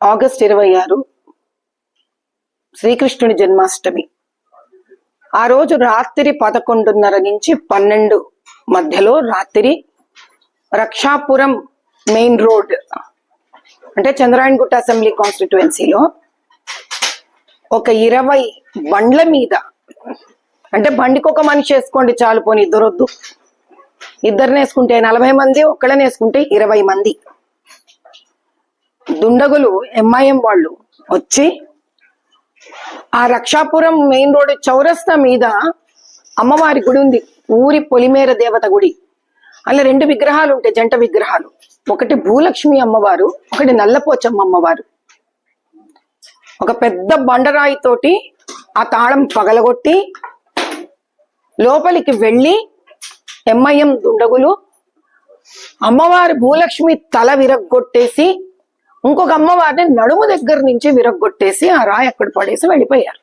August ఇరవై ఆరు శ్రీకృష్ణుని జన్మాష్టమి. ఆ రోజు రాత్రి పదకొండున్నర నుంచి పన్నెండు మధ్యలో రాత్రి రక్షాపురం మెయిన్ రోడ్ అంటే చంద్రాయణగుట్ట అసెంబ్లీ కాన్స్టిట్యుయెన్సీలో ఒక ఇరవై బండ్ల మీద అంటే బండికి ఒక మనిషి వేసుకోండి చాలు పోని ఇద్దరు ఇద్దరిని వేసుకుంటే నలభై మంది ఒక్కళ్ళని వేసుకుంటే ఇరవై మంది. దుండగులు ఎంఐఎం వాళ్ళు వచ్చి ఆ రక్షాపురం మెయిన్ రోడ్ చౌరస్తా మీద అమ్మవారి గుడి ఉంది. ఊరి పొలిమేర దేవత గుడి. అలా రెండు విగ్రహాలు ఉంటాయి జంట విగ్రహాలు. ఒకటి భూలక్ష్మి అమ్మవారు ఒకటి నల్లపోచమ్మ అమ్మవారు. ఒక పెద్ద బండరాయి తోటి ఆ తాళం పగలగొట్టి లోపలికి వెళ్ళి ఎంఐఎం దుండగులు అమ్మవారి భూలక్ష్మి తల విరగొట్టేసి ఇంకొక అమ్మవారిని నడుము దగ్గర నుంచి విరగొట్టేసి ఆ రాయి అక్కడ పడేసి వెళ్ళిపోయారు.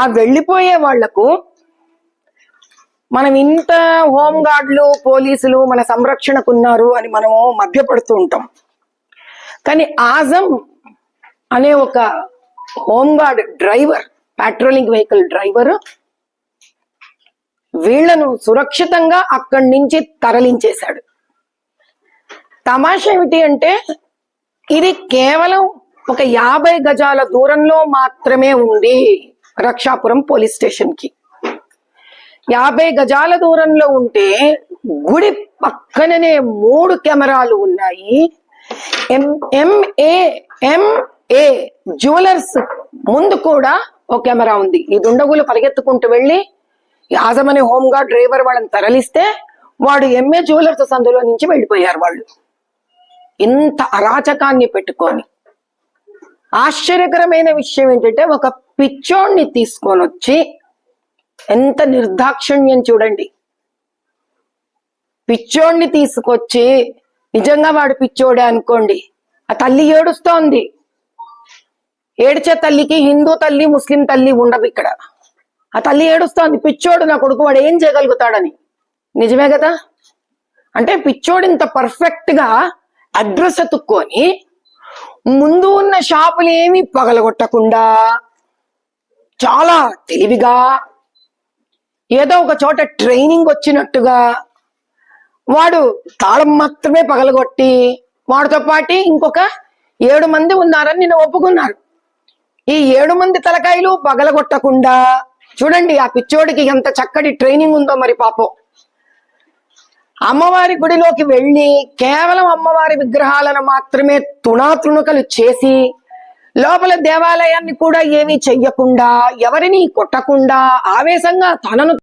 ఆ వెళ్ళిపోయే వాళ్ళకు మనం ఇంత హోంగార్డ్లు పోలీసులు మన సంరక్షణకు ఉన్నారు అని మనము మధ్యపడుతూ ఉంటాం. కానీ ఆజం అనే ఒక home guard driver patrolling vehicle driver వీళ్ళను సురక్షితంగా అక్కడి నుంచి తరలించేశాడు. తమాషా ఏమిటి అంటే ఇది కేవలం ఒక యాభై గజాల దూరంలో మాత్రమే ఉంది రక్షాపురం పోలీస్ స్టేషన్కి. యాభై గజాల దూరంలో ఉంటే గుడి పక్కననే మూడు కెమెరాలు ఉన్నాయి. ఎం ఎంఏ ఎంఏ జ్యువెలర్స్ ముందు కూడా ఒక కెమెరా ఉంది. ఈ దుండగులు పరిగెత్తుకుంటూ వెళ్ళి యాజమని హోమ్ గార్డ్ డ్రైవర్ వాళ్ళని తరలిస్తే వాడు ఎంఏ జ్యువెలర్స్ సందులో నుంచి వెళ్ళిపోయారు వాళ్ళు. ఇంత అరాచకాన్ని పెట్టుకొని. ఆశ్చర్యకరమైన విషయం ఏంటంటే ఒక పిచ్చోణ్ణి తీసుకొని వచ్చి ఎంత నిర్దాక్షిణ్యం చూడండి. పిచ్చోడిని తీసుకొచ్చి నిజంగా వాడు పిచ్చోడే అనుకోండి. ఆ తల్లి ఏడుస్తోంది. ఏడ్చే తల్లికి హిందూ తల్లి ముస్లిం తల్లి ఉండవు ఇక్కడ. ఆ తల్లి ఏడుస్తోంది పిచ్చోడు నా కొడుకు వాడు ఏం చేయగలుగుతాడని? నిజమే కదా? అంటే పిచ్చోడు ఇంత పర్ఫెక్ట్గా అడ్రస్ ఎత్తుక్కొని ముందు ఉన్న షాపులు ఏమి పగలగొట్టకుండా చాలా తెలివిగా ఏదో ఒక చోట ట్రైనింగ్ వచ్చినట్టుగా వాడు తాళం మాత్రమే పగలగొట్టి వాడితో పాటు ఇంకొక ఏడు మంది ఉన్నారని నిన్న ఒప్పుకున్నారు. ఈ ఏడు మంది తలకాయలు పగలగొట్టకుండా చూడండి ఆ పిచ్చోడికి ఎంత చక్కటి ట్రైనింగ్ ఉందో మరి పాపం. అమ్మవారి గుడిలోకి వెళ్ళి కేవలం అమ్మవారి విగ్రహాలను మాత్రమే తుణాతుణుకలు చేసి లోపల దేవాలయాన్ని కూడా ఏమీ చెయ్యకుండా ఎవరిని కొట్టకుండా ఆవేశంగా తనను